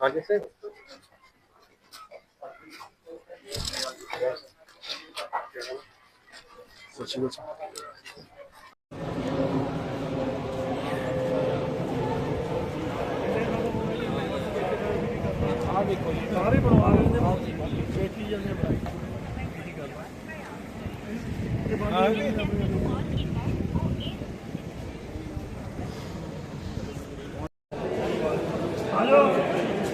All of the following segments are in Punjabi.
ਹਾਂਜੀ ਸਰ। ਸੱਚੀ ਵਿੱਚ ਸਾਰੇ ਬਣਵਾ ਲੈਂਦੇ ਨੇ ਵੇਚੀ ਜਾਂਦੇ ਆ ਬਾਈ ਇਹ ਬੰਦ ਆਜੋ ਆਜੋ ਗਿਆ ਚਾਚਾ ਜੀ ਆਜੋ ਇੱਧਰ ਆਜੋ ਇਹ ਜਦੋਂ ਆਉਣਾ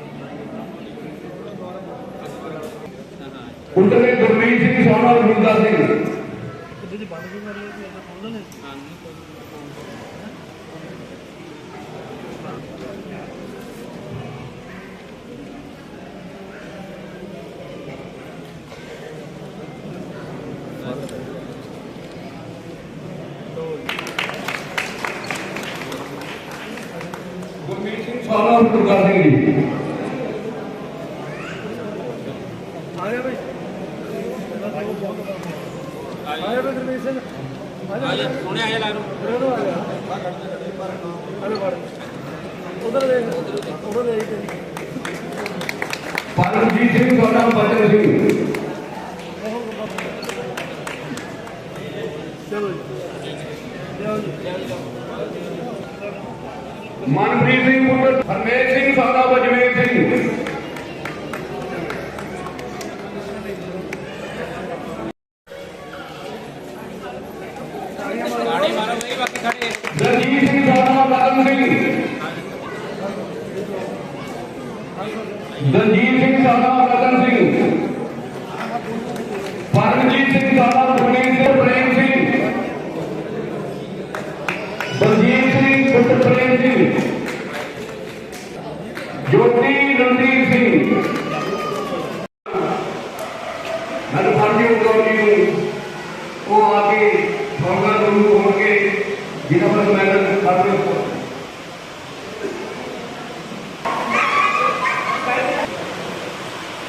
ਕੁੰਡਲੇ ਗੁਰਮੀਤ ਸਿੰਘ ਸੋਨਾ ਬੀਬਾ ਸਿੰਘ। ਗੁਰਮੀਤ ਸਿੰਘ ਸੋਨਾ ਬੀਬਾ ਸਿੰਘ ਜੀ ਆ ਗਿਆ ਬਈ ਆ ਗਿਆ ਬਈ ਗੁਰਮੀਤ ਸਿੰਘ ਆ ਜਾ ਸੋਹਣੇ ਆਇਆ ਲਾ ਨੂੰ ਆ ਗਿਆ ਅਰੇ ਵੜ ਉਧਰ ਦੇਖ ਉਧਰ ਦੇਖ ਕੇ ਪਰਮਜੀਤ ਸਿੰਘ ਸੋਨਾ ਬਚਨ ਸਿੰਘ ਚਲੋ ਜੀ ਲਿਆਓ ਜੀ ਮਨਪ੍ਰੀਤ ਸਿੰਘ ਪੁੱਤਰ ਹਰਮੇਸ਼ ਸਿੰਘ ਸੋਨਾ ਬਜਮੇਰ ਸਿੰਘ ਗਾੜੀ ਮਾਰੋ ਨਹੀਂ ਬਾਕੀ ਖੜੇ ਰਣਜੀਤ ਸਿੰਘ ਸੋਨਾ ਬਚਨ ਸਿੰਘ ਦਲਜੀਤ ਸਿੰਘ ਸੋਨਾ ਬਚਨ ਸਿੰਘ ਪਰਮਜੀਤ ਸਿੰਘ ਸੋਨਾ ਬਜਮੇਰ ਸਿੰਘ ਪ੍ਰੇਮ ਸਿੰਘ ਬਲਜੀਤ ਸਿੰਘ ਪੁੱਤਰ ਪ੍ਰੇਮ ਸਿੰਘ ਜੋਤੀ ਰਣਜੀਤ ਸਿੰਘ ਮੈਨੂੰ ਫਰਜ਼ੀ ਕੌਰ ਜੀ ਨੂੰ ਉਹ ਆ ਕੇ ਸੌਗਾ ਗੁਰੂ ਹੋਣਗੇ ਜਿਨ੍ਹਾਂ ਪਰ ਮੈਂ ਕਰਦੇ ਹਾਂ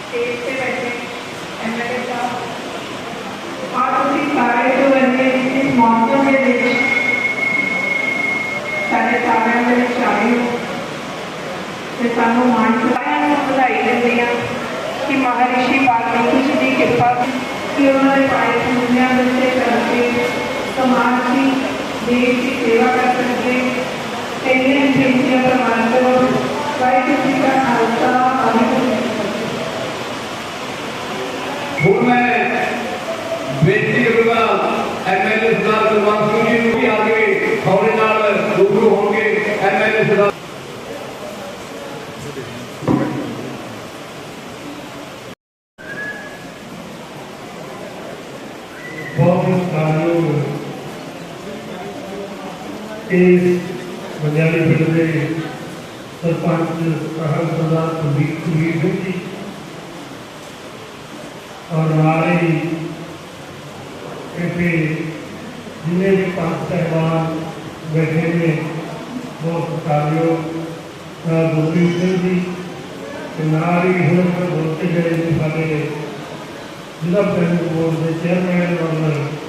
ਸਟੇਜ ਤੇ ਬੈਠੇ ਐਮਐਲਏ ਸਾਹਿਬ ਆਪ ਤੁਸੀਂ ਸਾਰੇ ਜੋ ਇੰਨੇ ਇਸ ਮੌਸਮ ਦੇ ਵਿੱਚ ਸਾਡੇ ਸਾਰਿਆਂ ਦੇ ਵਿੱਚ ਆਏ ਹੋ ਤੇ ਸਾਨੂੰ ਮਾਣ ਸਾਰਿਆਂ ਨੂੰ ਵਧਾਈ ਦਿੰਦੇ ਹਾਂ ਕਿ ਮਹਾਰਿਸ਼ੀ ਵਾਲਮੀਕੀ ਜੀ ਦੀ ਕਿਰਪਾ ਕਿ ਉਹਨਾਂ ਦੇ ਪਾਏ ਦੁਨੀਆ ਦੇ ਉੱਤੇ ਕਰਕੇ ਸਮਾਜ ਦੀ ਦੇਸ਼ ਦੀ ਸੇਵਾ ਕਰ ਸਕਦੇ ਤੇ ਇਹ ਬੇਨਤੀਆਂ ਪ੍ਰਮਾਣ ਕਰੋ ਵਾਹਿਗੁਰੂ ਜੀ ਦਾ ਖਾਲਸਾ, ਵਾਹਿਗੁਰੂ ਜੀ ਕੀ ਫਤਿਹ। ਹੁਣ ਮੈਂ ਬੇਨਤੀ ਕਰੂੰਗਾ ਐਮਐਲਏ ਸਰਦਾਰ ਕੁਲਵੰਤ ਸਿੰਘ ਜੀ ਨੂੰ ਵੀ ਆ ਕੇ ਖੌਰੇ ਨਾਲ ਰੂਬਰੂ ਹੋਣਗੇ ਐਮਐਲਏ ਸਰਦਾਰ ਬਹੁਤ ਸਾਰਿਓ ਇਸ ਬੰਜਾਰੀ ਪਿੰਡ ਦੇ ਸਰਪੰਚ ਸਾਹਿਬ ਸਰਦਾਰ ਕੁਲਦੀਪ ਕੁਲਦੀਪ ਸਿੰਘ ਜੀ ਔਰ ਨਾਲੇ ਹੀ ਇੱਥੇ ਜਿੰਨੇ ਵੀ ਪੰਜ ਸਹਿਬਾਨ ਬੈਠੇ ਨੇ, ਬਹੁਤ ਸਾਰਿਓ ਗੁਰਦੀਪ ਸਿੰਘ ਜੀ ਤੇ ਨਾਲ ਹੀ ਹੁਣ ਬੋਲਤੇ ਜਿਹੜੇ ਨੇ ਸਾਡੇ ਜ਼ਿਲ੍ਹਾ ਪ੍ਰੈਜ਼ੀਡੈਂਟ ਬੋਰਡ ਦੇ ਚੇਅਰਮੈਨ ਔਰ ਬੇਟੇ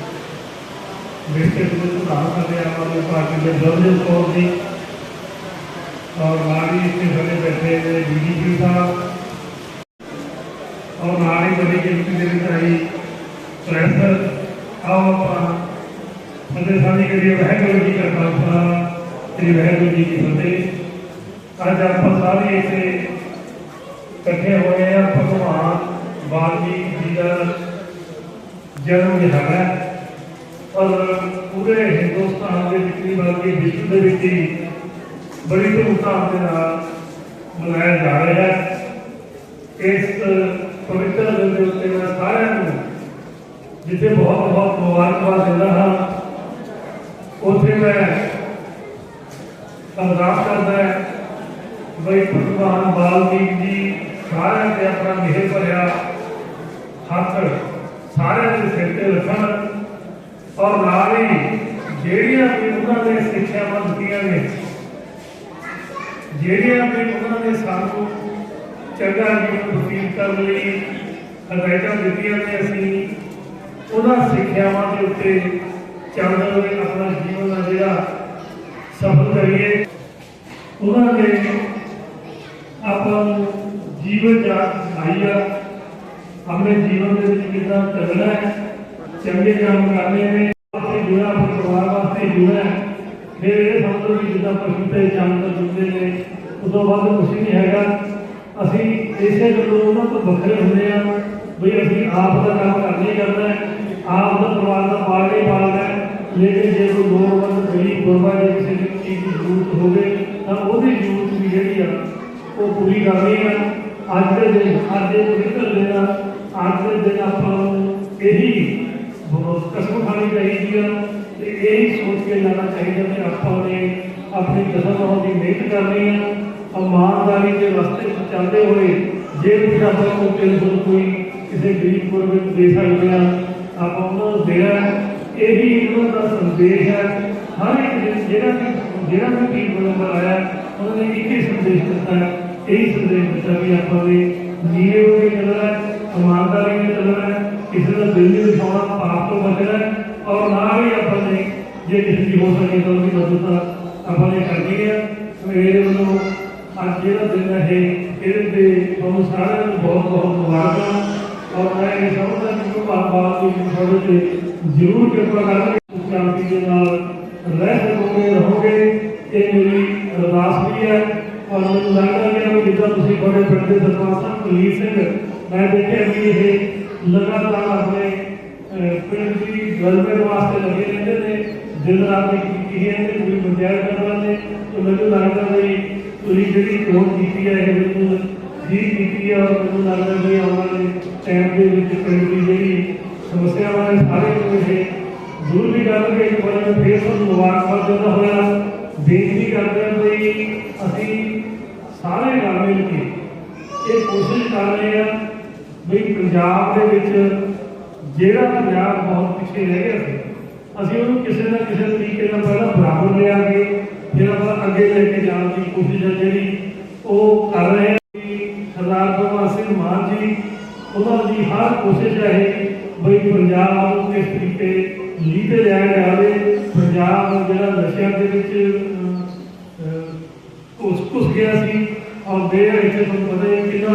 ਦੇ ਪ੍ਰਧਾਨ ਕਰਦੇ ਆ ਆਮ ਆਦਮੀ ਪਾਰਟੀ ਦੇ ਜਰਨਲ ਕੌਰ ਜੀ ਔਰ ਨਾਲ ਹੀ ਇੱਥੇ ਸਾਡੇ ਬੈਠੇ ਨੇ ਡੀਜੀਪੀ ਸਾਹਿਬ। ਔਰ ਨਾਲ ਹੀ ਬੜੀ ਗਿਣਤੀ ਦੇ ਵਿੱਚ ਆਈ ਪ੍ਰੈਸਰ। ਆਓ ਆਪਾਂ। ਫਤਿਹ ਸਾਡੀ ਕਰੀਏ ਵਾਹਿਗੁਰੂ ਜੀ ਕਾ ਖਾਲਸਾ, ਸ੍ਰੀ ਵਾਹਿਗੁਰੂ ਜੀ ਕੀ ਫਤਿਹ। ਅੱਜ ਆਪਾਂ ਸਾਰੇ ਇੱਥੇ ਇਕੱਠੇ ਹੋਏ ਆ, ਭਗਵਾਨ ਵਾਲਮੀਕ ਜੀ ਦਾ ਜਨਮ ਦਿਹਾੜਾ ਹੈ। ਔਰ ਪੂਰੇ ਹਿੰਦੁਸਤਾਨ ਦੇ ਵਿੱਚ ਵੀ ਬਲਕਿ ਵਿਸ਼ਵ ਦੇ ਵਿੱਚ ਹੀ ਬੜੀ ਧੂਮਧਾਮ ਦੇ ਨਾਲ ਮਨਾਇਆ ਜਾ ਰਿਹਾ ਹੈ। ਇਸ ਪਵਿੱਤਰ ਦਿਨ ਦੇ ਉੱਤੇ ਮੈਂ ਸਾਰਿਆਂ ਨੂੰ ਜਿੱਥੇ ਬਹੁਤ ਬਹੁਤ ਮੁਬਾਰਕਬਾਦ ਦਿੰਦਾ ਹਾਂ, ਉੱਥੇ ਮੈਂ ਅਰਦਾਸ ਕਰਦਾ ਹੈ ਬਈ ਭਗਵਾਨ ਵਾਲਮੀਕ ਜੀ ਸਾਰਿਆਂ ਤੇ ਆਪਣਾ ਮਿਹਰ ਭਰਿਆ ਹੱਥ ਸਾਰਿਆਂ ਦੇ ਸਿਰ ਤੇ ਰੱਖਣ ਔਰ ਨਾਲ ਹੀ ਜਿਹੜੀਆਂ ਵੀ ਉਹਨਾਂ ਨੇ ਸਿੱਖਿਆਵਾਂ ਦਿੱਤੀਆਂ ਨੇ, ਜਿਹੜੀਆਂ ਵੀ ਉਹਨਾਂ ਨੇ ਸਾਨੂੰ ਚੰਗਾ ਜੀਵਨ ਬਤੀਤ ਕਰਨ ਲਈ ਹਦਾਇਤਾਂ ਦਿੱਤੀਆਂ ਨੇ ਅਸੀਂ ਉਹਨਾਂ ਸਿੱਖਿਆਵਾਂ ਦੇ ਉੱਤੇ ਚੱਲਦੇ ਹੋਏ ਆਪਣਾ ਜੀਵਨ ਦਾ ਜਿਹੜਾ ਸਫਲ ਕਰੀਏ, ਉਹਨਾਂ ਨੇ ਆਪਾਂ ਨੂੰ ਜੀਵਨ ਜਾਚ ਸਿਖਾਈ ਆ। ਆਪਣੇ ਜੀਵਨ ਦੇ ਵਿੱਚ ਕਿੱਦਾਂ ਚੱਲਣਾ ਹੈ, ਚੰਗੇ ਕੰਮ ਕਰਨੇ ਨੇ। ਆਪਣੇ ਜੁੜਾ ਪਰਿਵਾਰ ਵਾਸਤੇ ਜੁੜਾ ਫਿਰ ਇਹ ਸਮਝੋ ਕਿ ਜਿੱਦਾਂ ਪਸ਼ੂ ਤੇ ਜਾਨਵਰ ਜੁੜਦੇ ਨੇ। ਉਦੋਂ ਵੱਧ ਕੁਝ ਨਹੀਂ ਹੈਗਾ। ਅਸੀਂ ਇਸੇ ਗੱਲੋਂ ਉਹਨਾਂ ਤੋਂ ਵੱਖਰੇ ਹੁੰਦੇ ਆ ਵੀ ਅਸੀਂ ਆਪ ਦਾ ਕੰਮ ਕਰਨਾ ਕਰਨਾ ਹੈ। ਆਪ ਦਾ ਪਰਿਵਾਰ ਦਾ ਪਾਲਣਾ ਹੀ ਪਾਲਣਾ ਹੈ। ਲੇਕਿਨ ਜੇ ਕੋਈ ਲੋੜਵੰਦ ਗਰੀਬ ਗੁਰਬਾ ਜੇ ਕਿਸੇ ਦੀ ਚੀਜ਼ ਦੀ ਜ਼ਰੂਰਤ ਹੋਵੇ, ਤਾਂ ਉਹਦੀ ਜ਼ਰੂਰਤ ਵੀ ਜਿਹੜੀ ਆ, ਉਹ ਪੂਰੀ ਕਰਨੀ ਆ ਅੱਜ ਦੇ ਦਿਨ, ਅੱਜ ਦੇ ਪਵਿੱਤਰ ਦਿਨ ਅੱਜ ਦੇ ਦਿਨ ਆਪਾਂ ਨੂੰ ਇਹੀ ਕਸਮ ਖਾਣੀ ਚਾਹੀਦੀ ਆ ਤੇ ਇਹੀ ਸੋਚ ਕੇ ਜਾਣਾ ਚਾਹੀਦਾ ਕਿ ਆਪਾਂ ਨੇ ਆਪਣੀ ਕਸਮ ਦੀ ਮਿਹਨਤ ਕਰਨੀ ਆ ਇਮਾਨਦਾਰੀ ਦੇ ਰਸਤੇ 'ਚ ਚੱਲਦੇ ਹੋਏ ਜੇ ਕੁਝ ਆਪਾਂ ਨੂੰ ਤਿੰਨ ਸੌ ਕੋਈ ਕਿਸੇ ਗਰੀਬ ਗੁਰਬੇ ਨੂੰ ਦੇ ਸਕਦੇ ਆ ਆਪਾਂ ਉਹਨਾਂ ਨੂੰ ਦੇਣਾ ਹੈ। ਇਹੀ ਉਹਨਾਂ ਦਾ ਸੰਦੇਸ਼ ਹੈ ਹਰ ਇੱਕ ਦਿਨ ਜਿਹੜਾ ਵੀ ਜਿਹੜਾ ਵੀ ਪੀਰ ਨੰਬਰ ਆਇਆ ਉਹਨਾਂ ਨੇ ਇੱਕ ਹੀ ਸੰਦੇਸ਼ ਦਿੱਤਾ ਹੈ ਇਹੀ ਸੰਦੇਸ਼ ਦਿੱਤਾ ਵੀ ਆਪਾਂ ਨੇ ਨੀਵੇਂ ਹੋ ਕੇ ਚੱਲਣਾ ਹੈ ਇਮਾਨਦਾਰੀ ਨਾਲ ਚੱਲਣਾ ਹੈ ਕਿਸੇ ਦਾ ਦਿਲ ਨਹੀਂ ਦਿਖਾਉਣਾ ਪਾਪ ਤੋਂ ਬਚਣਾ ਹੈ ਔਰ ਨਾਲ ਹੀ ਆਪਾਂ ਨੇ ਜੇ ਕਿਸੇ ਦੀ ਹੋ ਸਕੇ ਤਾਂ ਉਹਦੀ ਮਦਦ ਆਪਾਂ ਨੇ ਕਰਨੀ ਹੈ ਮੇਰੇ ਵੱਲੋਂ ਅੱਜ ਜਿਹੜਾ ਦਿਨ ਹੈ ਇਹਦੇ ਤੇ ਤੁਹਾਨੂੰ ਸਾਰਿਆਂ ਨੂੰ ਬਹੁਤ ਬਹੁਤ ਮੁਬਾਰਕਾਂ ਔਰ ਮੈਂ ਇਹ ਸਮਝਦਾ ਕਿ ਉਹ ਬਾਬਾ ਦੀ ਤੁਹਾਡੇ ਤੇ ਜ਼ਰੂਰ ਕਿਰਪਾ ਕਰਨਗੇ ਸ਼ਾਂਤੀ ਦੇ ਨਾਲ ਰਹਿ ਸਕੋਗੇ ਰਹੋਗੇ ਇਹ ਮੇਰੀ ਅਰਦਾਸ ਵੀ ਹੈ ਔਰ ਮੈਨੂੰ ਲੱਗਦਾ ਕਿ ਉਹ ਜਿੱਦਾਂ ਤੁਸੀਂ ਬੜੇ ਪਿੰਡ ਦੇ ਸਰਪੰਚ ਸਾਹਿਬ ਕੁਲਦੀਪ ਸਿੰਘ ਮੈਂ ਦੇਖਿਆ ਵੀ ਇਹ ਲਗਾਤਾਰ ਆਪਣੇ ਪਿੰਡ ਦੀ ਡਿਵੈਲਪਮੈਂਟ ਵਾਸਤੇ ਲੱਗੇ ਰਹਿੰਦੇ ਨੇ, ਦਿਨ ਰਾਤ ਕੀਤੀ ਹੈ ਤੇ ਪੂਰੀ ਪੰਚਾਇਤ ਕਰਵਾ ਨੇ, ਤੇ ਮੈਨੂੰ ਲੱਗਦਾ ਵੀ ਤੁਸੀਂ ਜਿਹੜੀ ਚੋਣ ਕੀਤੀ ਹੈ, ਇਹ ਬਿਲਕੁਲ ਠੀਕ ਕੀਤੀ ਹੈ ਔਰ ਮੈਨੂੰ ਲੱਗਦਾ ਵੀ ਆਉਣ ਵਾਲੇ ਟਾਈਮ ਦੇ ਵਿੱਚ ਪਿੰਡ ਦੀ ਜਿਹੜੀ ਸਮੱਸਿਆਵਾਂ ਨੇ ਸਾਰੇ ਨੂੰ ਇਹ ਜ਼ਰੂਰ ਵੀ ਕਰਨਗੇ। ਕਿ ਬੜਾ ਫੇਰ ਤੁਹਾਨੂੰ ਮੁਬਾਰਕਬਾਦ ਦਿੰਦਾ ਹੋਇਆ, ਬੇਨਤੀ ਕਰਦੇ ਹਾਂ ਵੀ ਅਸੀਂ ਸਾਰੇ ਰਲ ਮਿਲ ਕੇ ਇਹ ਕੋਸ਼ਿਸ਼ ਕਰ ਰਹੇ ਹਾਂ ਵੀ ਪੰਜਾਬ ਦੇ ਵਿੱਚ ਜਿਹੜਾ ਪੰਜਾਬ ਬਹੁਤ ਪਿੱਛੇ ਰਹਿ ਗਿਆ ਸੀ ਅਸੀਂ ਉਹਨੂੰ ਕਿਸੇ ਨਾ ਕਿਸੇ ਤਰੀਕੇ ਨਾਲ ਪਹਿਲਾਂ ਬਰਾਬਰ ਲਿਆ ਕੇ ਫਿਰ ਆਪਾਂ ਅੱਗੇ ਲੈ ਕੇ ਜਾਣ ਦੀ ਕੋਸ਼ਿਸ਼ ਹੈ ਜਿਹੜੀ ਉਹ ਕਰ ਰਹੇ ਹਾਂ ਸਰਦਾਰ ਭਗਵੰਤ ਸਿੰਘ ਮਾਨ ਜੀ ਉਹਨਾਂ ਦੀ ਹਰ ਕੋਸ਼ਿਸ਼ ਹੈ ਬਈ ਪੰਜਾਬ ਨੂੰ ਕਿਸ ਤਰੀਕੇ ਲੀਡ ਤੇ ਲਿਆਇਆ ਜਾਵੇ ਪੰਜਾਬ ਨੂੰ ਜਿਹੜਾ ਨਸ਼ਿਆਂ ਦੇ ਵਿੱਚ ਅਹ, ਅਹ, ਉਸ ਕੁਸ ਗਿਆ ਸੀ ਔਰ ਦੇਰ ਇੱਥੇ ਤੁਹਾਨੂੰ ਪਤਾ ਹੈ ਕਿੰਨਾ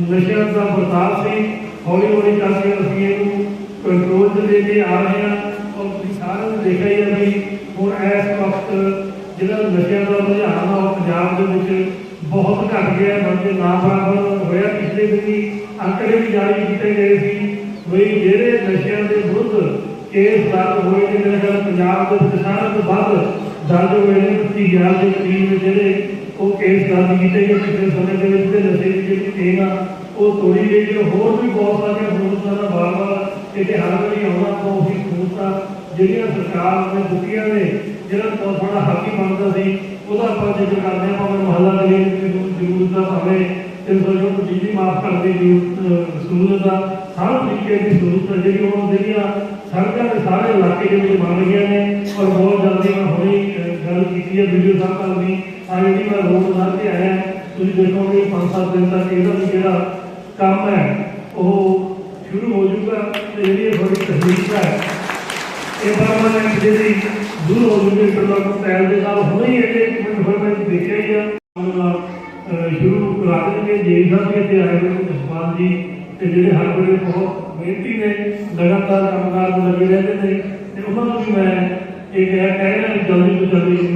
ਨਸ਼ਿਆਂ ਦਾ ਵਰਤਾਰ ਸੀ, ਹੌਲੀ ਹੌਲੀ ਕਰਕੇ ਅਸੀਂ ਇਹਨੂੰ ਕੰਟਰੋਲ 'ਚ ਲੈ ਕੇ ਆ ਰਹੇ ਹਾਂ। ਔਰ ਤੁਸੀਂ ਸਾਰਿਆਂ ਨੇ ਦੇਖਿਆ ਹੀ ਹੈ ਵੀ ਹੁਣ ਇਸ ਵਕਤ ਜਿਹੜਾ ਨਸ਼ਿਆਂ ਦਾ ਰੁਝਾਨ ਆ, ਉਹ ਪੰਜਾਬ ਦੇ ਵਿੱਚ ਬਹੁਤ ਘਟ ਗਿਆ ਬਲਕਿ ਨਾ ਬਰਾਬਰ ਹੋਇਆ ਪਿਛਲੇ ਦਿਨੀ ਅੰਕੜੇ ਵੀ ਜਾਰੀ ਕੀਤੇ ਗਏ ਸੀ। ਵੀ ਜਿਹੜੇ ਨਸ਼ਿਆਂ ਦੇ ਵਿਰੁੱਧ ਕੇਸ ਦਰਜ ਹੋਏ ਨੇ ਮੇਰੇ ਖਿਆਲ ਪੰਜਾਬ ਦੇ ਵਿੱਚ ਸਾਰਿਆਂ ਤੋਂ ਵੱਧ ਦਰਜ ਹੋਏ ਨੇ 20000 ਦੇ ਕਰੀਬ ਜਿਹੜੇ ਉਹ ਕੇਸ ਦਰਜ ਕੀਤੇ ਗਏ ਪਿਛਲੇ ਸਮੇਂ ਦੇ ਵਿੱਚ ਤੇ ਨਸ਼ੇ ਦੀ ਜਿਹੜੀ ਚੇਨ ਆ, ਉਹ ਤੋੜੀ ਗਈ ਤੇ ਹੋਰ ਵੀ ਬਹੁਤ ਸਾਰੀਆਂ ਸਹੂਲਤਾਂ ਦਾ ਬਾਰ-ਬਾਰ ਇਹਦੇ ਹੱਲ ਨਹੀਂ ਆਉਣਾ ਤਾਂ ਉਹੀ ਸਹੂਲਤਾਂ ਜਿਹੜੀਆਂ ਸਰਕਾਰ ਨੇ ਦਿੱਤੀਆਂ ਨੇ, ਜਿਹੜਾ ਥੋੜਾ ਹੱਕ ਬਣਦਾ ਸੀ, ਉਹਦਾ ਆਪਾਂ ਜ਼ਿਕਰ ਕਰਦੇ ਹਾਂ ਭਾਵੇਂ ਮਹੱਲਾ ਦੇ ਜ਼ਰੂਰਤ ਦਾ ਭਾਵੇਂ ਤਿੰਨ ਸੌ ਬਿਜਲੀ ਮਾਫ ਕਰਨ ਦੀ ਸਹੂਲਤ ਦਾ ਸਾਰੇ ਤਰੀਕੇ ਦੀ ਸਹੂਲਤ ਜਿਹੜੀ ਉਹ ਜਿਹੜੀਆਂ ਸੜਕਾਂ ਦੇ ਸਾਰੇ ਇਲਾਕੇ ਦੇ ਵਿੱਚ ਬਣ ਗਈਆਂ ਨੇ, ਔਰ ਬਹੁਤ ਜਲਦੀ ਮੈਂ ਹੁਣੇ ਗੱਲ ਕੀਤੀ ਹੈ ਵੀਡੀਓ ਸਾਹਿਬ ਨਾਲ ਵੀ ਆ ਮੈਂ ਰੋਡ ਨਾਲ ਤੇ ਆਇਆ। ਤੁਸੀਂ ਦੇਖੋਗੇ ਪੰਜ ਸੱਤ ਦਿਨ ਤੱਕ ਇਹਦਾ ਵੀ ਜਿਹੜਾ ਕੰਮ ਹੈ, ਉਹ ਸ਼ੁਰੂ ਹੋ ਜਾਊਗਾ ਤੇ ਜਿਹੜੀ ਇਹ ਤੁਹਾਡੀ ਹੈ। ਇਹ ਪਰਮਾਨੈਂਟ ਜਿਹੜੀ ਦੂਰ ਹੋ ਜੂਗੀ ਇੰਟਰਲੋਕ ਸਟਾਈਲ ਦੇ ਨਾਲ ਹੁਣੇ ਹੀ ਇਹਦੇ ਇੱਕ ਮਿੰਟ ਮੈਂ ਦੇਖਿਆ ਹੀ ਆ। ਸ਼ੁਰੂ ਕਰਾ ਦੇਣਗੇ, ਜੇ ਸਾਹਿਬ ਵੀ ਇੱਥੇ ਆਏ ਨੇ ਜਸਪਾਲ ਜੀ ਤੇ ਜਿਹੜੇ ਹਰ ਵੇਲੇ ਬਹੁਤ ਮਿਹਨਤੀ ਨੇ, ਲਗਾਤਾਰ ਕੰਮਕਾਰ ਨੂੰ ਲੱਗੇ ਰਹਿੰਦੇ ਨੇ, ਤੇ ਉਹਨਾਂ ਨੂੰ ਵੀ ਮੈਂ ਇਹ ਕਹਿ ਕਹਿਣਾ ਜਲਦੀ ਤੋਂ ਜਲਦੀ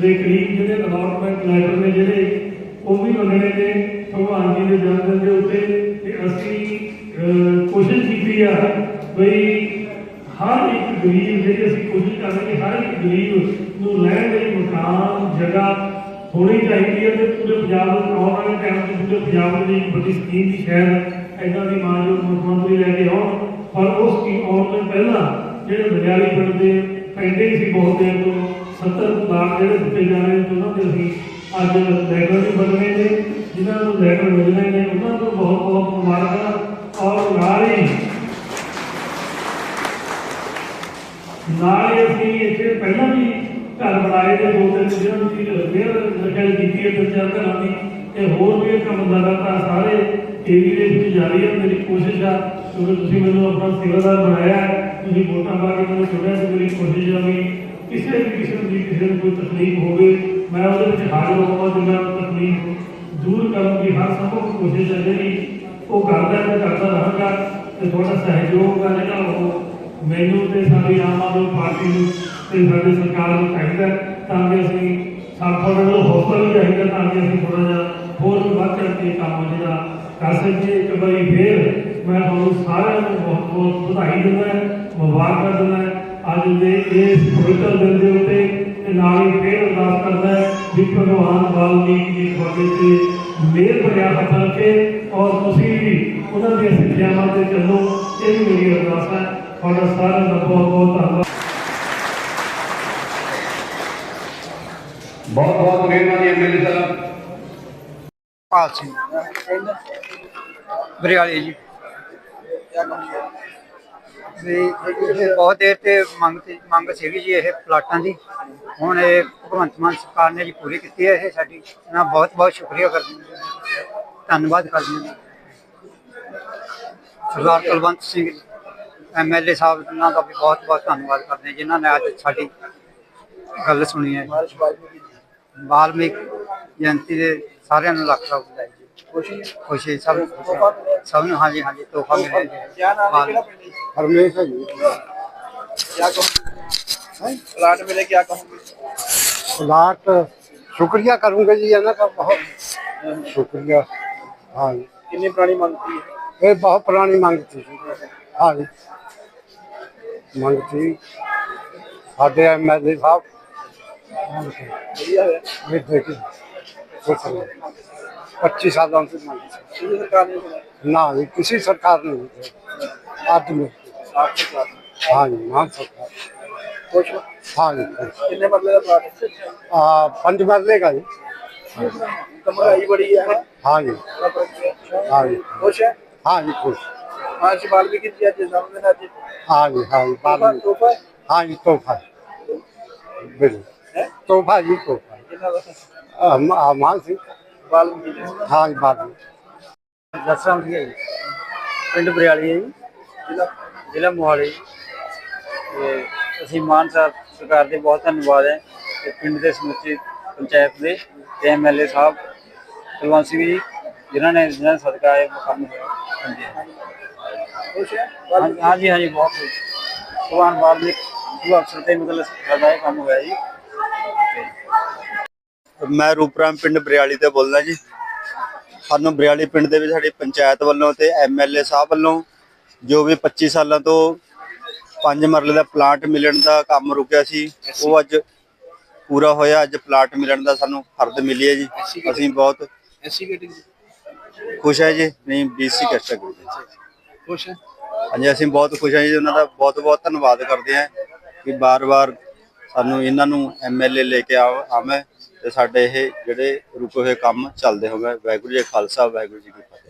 ਦੇ ਕਰੀਬ ਜਿਹੜੇ ਅਲਾਟਮੈਂਟ ਲੈਟਰ ਨੇ ਜਿਹੜੇ, ਉਹ ਵੀ ਮੰਗਣੇ ਨੇ ਭਗਵਾਨ ਜੀ ਦੇ ਜਨਮ ਦੇ ਉੱਤੇ। ਤੇ ਅਸੀਂ ਕੋਸ਼ਿਸ਼ ਕੀਤੀ ਆ ਬਈ ਹਰ ਇੱਕ ਗਰੀਬ ਜਿਹੜੀ ਅਸੀਂ ਕੋਸ਼ਿਸ਼ ਕਰ ਰਹੇ ਹਰ ਇੱਕ ਗਰੀਬ ਨੂੰ ਰਹਿਣ ਲਈ ਮਕਾਨ, ਜਗ੍ਹਾ ਹੋਣੀ ਚਾਹੀਦੀ ਹੈ ਤੇ ਪੂਰੇ ਪੰਜਾਬ ਨੂੰ ਆਉਣ ਵਾਲੇ ਟਾਈਮ 'ਚ ਪੂਰੇ ਪੰਜਾਬ ਦੇ ਇੱਕ ਵੱਡੀ ਸਕੀਮ ਦੀ ਸ਼ਾਇਦ ਐਦਾਂ ਦੀ ਮਾਨਯੋਗ ਮੁੱਖ ਮੰਤਰੀ ਲੈ ਕੇ ਆਉਣ। ਪਰ ਉਹ ਸਕੀਮ ਆਉਣ ਤੋਂ ਪਹਿਲਾਂ ਜਿਹੜੇ ਬਜਾਰੀ ਪਿੰਡ ਦੇ ਪੈਂਡਿੰਗ ਸੀ ਬਹੁਤ ਦੇਰ ਤੋਂ 70 ਲੱਖ ਜਿਹੜੇ ਦਿੱਤੇ ਜਾ ਨੇ ਉਹਨਾਂ ਦੇ ਅਸੀਂ ਅੱਜ ਲੈਟਰ ਵੀ ਬਦਲੇ ਨੇ, ਜਿਨ੍ਹਾਂ ਨੂੰ ਲੈਟਰ ਮਿਲਣੇ ਨੇ, ਉਹਨਾਂ ਨੂੰ ਬਹੁਤ ਬਹੁਤ ਮੁਬਾਰਕਾਂ ਔਰ ਨਾਲ ਹੀ ਨਾਲ ਹੀ ਅਸੀਂ ਇੱਥੇ ਪਹਿਲਾਂ ਵੀ ਘਰ ਬਣਾਏ ਨੇ ਦੋ ਤਿੰਨ ਜਿਹਨਾਂ ਨੂੰ ਕੀ ਲਗਾਈ ਕੀਤੀ ਹੈ ਤਿੰਨ ਘਰਾਂ ਦੀ, ਤੇ ਹੋਰ ਵੀ ਇਹ ਕੰਮ ਸਾਰੇ ਏਰੀਏ ਦੇ ਵਿੱਚ ਜਾਰੀ ਹੈ, ਮੇਰੀ ਕੋਸ਼ਿਸ਼ ਆ, ਕਿਉਂਕਿ ਤੁਸੀਂ ਮੈਨੂੰ ਆਪਣਾ ਸੇਵਾਦਾਰ ਬਣਾਇਆ ਤੁਸੀਂ ਵੋਟਾਂ ਪਾ ਕੇ ਮੈਨੂੰ ਚੁਣਿਆ ਤੇ ਮੇਰੀ ਕੋਸ਼ਿਸ਼ ਆ ਵੀ ਕਿਸੇ ਵੀ ਕਿਸਮ ਦੀ ਕਿਸੇ ਨੂੰ ਕੋਈ ਤਕਲੀਫ ਹੋਵੇ ਮੈਂ ਉਹਦੇ ਵਿੱਚ ਹਾਜ਼ਰ ਹੋਵਾਂ ਤੇ ਤਕਲੀਫ ਦੂਰ ਕਰਨ ਦੀ ਹਰ ਸੰਭਵ ਕੋਸ਼ਿਸ਼ ਹੈ ਜਿਹੜੀ ਉਹ ਕਰਦਾ ਤੇ ਕਰਦਾ ਰਹਾਂਗਾ ਤੇ ਤੁਹਾਡਾ ਸਹਿਯੋਗ ਆ ਜਿਹੜਾ ਉਹ ਮੈਨੂੰ ਤੇ ਸਾਡੀ ਆਮ ਆਦਮੀ ਪਾਰਟੀ ਨੂੰ ਤੇ ਸਾਡੀ ਸਰਕਾਰ ਨੂੰ ਚਾਹੀਦਾ ਤਾਂ ਕਿ ਅਸੀਂ ਸਾਡਾ ਨੂੰ ਹੌਸਲਾ ਵੀ ਚਾਹੀਦਾ ਤਾਂ ਕਿ ਅਸੀਂ ਥੋੜਾ ਜਿਹਾ ਹੋਰ ਵੀ ਵੱਧ ਚੜ੍ਹ ਕੇ ਕੰਮ ਜਿਹੜਾ ਕਰ ਸਕੀਏ। ਇੱਕ ਵਾਰੀ ਫੇਰ ਮੈਂ ਤੁਹਾਨੂੰ ਸਾਰਿਆਂ ਨੂੰ ਬਹੁਤ ਬਹੁਤ ਵਧਾਈ ਦਿੰਦਾ ਹਾਂ, ਮੁਬਾਰਕਾਂ ਦਿੰਦਾ ਅੱਜ ਦੇ ਇਸ ਪਵਿੱਤਰ ਦਿਨ ਦੇ ਉੱਤੇ ਤੇ ਨਾਲ ਹੀ ਫੇਰ ਅਰਦਾਸ ਕਰਦਾ ਹੈ ਵੀ ਭਗਵਾਨ ਵਾਲਮੀਕ ਜੀ ਤੁਹਾਡੇ ਤੇ ਮਿਹਰ ਭਰਿਆ ਹੱਥ ਰੱਖੇ ਔਰ ਤੁਸੀਂ ਵੀ ਉਹਨਾਂ ਦੀਆਂ ਸਿੱਖਿਆਵਾਂ ਤੇ ਚੱਲੋ ਇਹ ਵੀ ਮੇਰੀ ਅਰਦਾਸ ਹੈ। ਤੁਹਾਡਾ ਸਾਰਿਆਂ ਦਾ ਬਹੁਤ ਬਹੁਤ ਧੰਨਵਾਦ। ਬਹੁਤ ਬਹੁਤ ਮਿਹਰਬਾਨੀ ਐਮਐਲਏ ਸਾਹਿਬ। ਪਾਲ ਸਿੰਘ ਬਰਿਆਲੀ ਜੀ। ਵੀ ਇਹ ਬਹੁਤ ਦੇਰ ਤੇ ਮੰਗ ਤੇ ਮੰਗ ਸੀਗੀ ਜੀ ਇਹ ਪਲਾਟਾਂ ਦੀ। ਹੁਣ ਇਹ ਭਗਵੰਤ ਮਾਨ ਸਰਕਾਰ ਨੇ ਜੀ ਪੂਰੀ ਕੀਤੀ ਹੈ ਇਹ ਸਾਡੀ। ਮੈਂ ਬਹੁਤ ਬਹੁਤ ਸ਼ੁਕਰੀਆ ਕਰਦੇ ਹਾਂ। ਧੰਨਵਾਦ ਕਰਦੇ ਹਾਂ। ਸਰਦਾਰ ਕੁਲਵੰਤ ਸਿੰਘ ਐਮਐਲਏ ਸਾਹਿਬ, ਉਹਨਾਂ ਦਾ ਵੀ ਬਹੁਤ ਬਹੁਤ ਧੰਨਵਾਦ ਕਰਦੇ ਹਾਂ ਜਿਨ੍ਹਾਂ ਨੇ ਅੱਜ ਸਾਡੀ ਗੱਲ ਸੁਣੀ ਹੈ। ਵਾਲਮੀਕ ਜਯੰਤੀ ਦੇ ਸਾਰਿਆਂ ਨੂੰ ਲੱਖ ਲੱਖ ਵਧਾਈ। ਖੁਸ਼ੀ ਖੁਸ਼ੀ ਸਭ ਸਭ ਨੂੰ ਹਾਂਜੀ ਹਾਂਜੀ ਤੋਹਫਾ ਮਿਲਿਆ ਜੀ। ਕਿਆ ਨਾਮ ਹੈ ਕਿਹੜਾ ਪਿੰਡ ਹੈ ਹਰਮੇਸ਼ ਹੈ ਜੀ। ਕਿਆ ਕਹੋਗੇ? ਪਲਾਟ ਮਿਲੇ ਕਿਆ ਕਹੋਗੇ? ਪਲਾਟ ਸ਼ੁਕਰੀਆ ਕਰੂੰਗਾ ਜੀ ਇਹਨਾਂ ਦਾ ਬਹੁਤ ਸ਼ੁਕਰੀਆ। ਹਾਂ ਕਿੰਨੀ ਪੁਰਾਣੀ ਮੰਗ ਸੀ? ਇਹ ਬਹੁਤ ਪੁਰਾਣੀ ਮੰਗ ਸੀ। ਹਾਂ ਮੰਗ ਸੀ। ਸਾਡੇ ਐਮਐਲਏ ਸਾਹਿਬ। ਵਧੀਆ ਹੈ ਇਹ ਦੇਖੀ। پچیس آدم سے نہ کسی سرکار نے ہاں جی ہاں سرکار ہاں جی, ہاں جی۔ پنج مرلے کا جی۔ ہاں جی۔ ہاں, جی۔ ہاں جی۔ ہاں جی۔ ہاں جی خوش۔ ہاں جی ہاں جی ہاں جی توحفہ؟ بالکل۔ توحفہ جی توحفہ۔ مان سی ਵਾਲਮੀਕੀ ਜੀ ਹਾਂ ਜੀ ਬਾਜੀ ਦਸਰਾਮ ਜੀ ਹੈ ਜੀ? ਪਿੰਡ ਬਰਿਆਲੀ ਹੈ ਜੀ। ਜ਼ਿਲ੍ਹਾ ਜ਼ਿਲ੍ਹਾ ਮੋਹਾਲੀ। ਤੇ ਅਸੀਂ ਮਾਨ ਸਾਹਿਬ ਸਰਕਾਰ ਦੇ ਬਹੁਤ ਧੰਨਵਾਦ ਹੈ ਤੇ ਪਿੰਡ ਦੇ ਸਮੁੱਚੇ ਪੰਚਾਇਤ ਦੇ ਤੇ ਐਮਐਲਏ ਸਾਹਿਬ ਕੁਲਵੰਤ ਸਿੰਘ ਜੀ ਜਿਨ੍ਹਾਂ ਨੇ ਜਿਨ੍ਹਾਂ ਸਦਕਾ ਇਹ ਮੁਕਾਮ ਹੋਇਆ। ਹਾਂਜੀ। ਖੁਸ਼ ਹੈ? ਹਾਂਜੀ ਹਾਂਜੀ ਬਹੁਤ ਖੁਸ਼। ਭਗਵਾਨ ਵਾਲਮੀਕ ਨੂੰ ਅਫਸਰ ਤੇ ਮਤਲਬ ਸਾਡਾ ਇਹ ਕੰਮ ਹੋਇਆ ਜੀ। ਮੈਂ ਰੂਪਰਾਮ ਪਿੰਡ ਬਰਿਆਲੀ ਤੋਂ ਬੋਲਦਾ ਜੀ। ਸਾਨੂੰ ਬਰਿਆਲੀ ਪਿੰਡ ਦੇ ਵਿੱਚ ਸਾਡੀ ਪੰਚਾਇਤ ਵੱਲੋਂ ਤੇ ਐਮਐਲਏ ਸਾਹਿਬ ਵੱਲੋਂ ਜੋ ਵੀ 25 ਸਾਲਾਂ ਤੋਂ ਪੰਜ ਮਰਲੇ ਦਾ ਪਲਾਂਟ ਮਿਲਣ ਦਾ ਕੰਮ ਰੁਕਿਆ ਸੀ ਉਹ ਅੱਜ ਪੂਰਾ ਹੋਇਆ। ਅੱਜ ਪਲਾਟ ਮਿਲਣ ਦਾ ਸਾਨੂੰ ਫਰਦ ਮਿਲੀ ਜੀ। ਅਸੀਂ ਬਹੁਤ ਖੁਸ਼ ਹੈ ਜੀ। ਨਹੀਂ ਬੀਸੀ ਕੈਟਾਗਰੀ ਖੁਸ਼ ਹੈ? ਹਾਂਜੀ ਅਸੀਂ ਬਹੁਤ ਖੁਸ਼ ਹਾਂ ਜੀ। ਉਹਨਾਂ ਦਾ ਬਹੁਤ ਬਹੁਤ ਧੰਨਵਾਦ ਕਰਦੇ ਹਾਂ ਕਿ ਬਾਰ-ਬਾਰ ਸਾਨੂੰ ਇਹਨਾਂ ਨੂੰ ਐਮਐਲਏ ਲੈ ਕੇ ਆਵੇ। ਤੇ ਸਾਡੇ ਇਹ ਜਿਹੜੇ ਰੁਕੇ ਹੋਏ ਕੰਮ ਚੱਲਦੇ ਹੋਵੇ ਵਾਹਿਗੁਰੂ ਜੀ ਕਾ ਖਾਲਸਾ, ਵਾਹਿਗੁਰੂ ਜੀ ਕੀ ਫਤਿਹ।